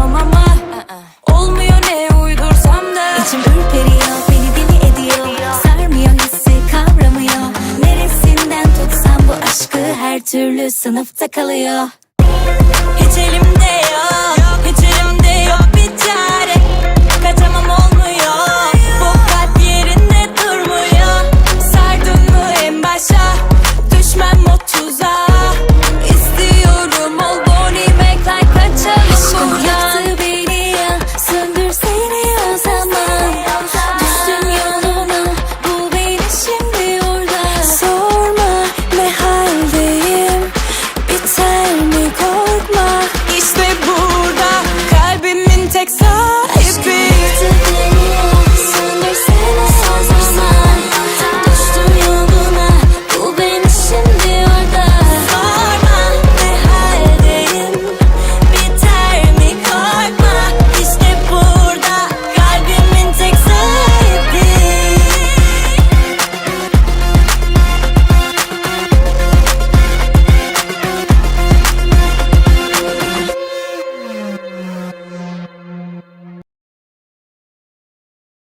Açamam ama Olmuyor ne uydursam da. İçim ürperiyor, beni deli ediyor. Sarmıyor hissi, kavramıyor. Neresinden tutsam bu aşkı her türlü sınıfta kalıyor. Hiç elimde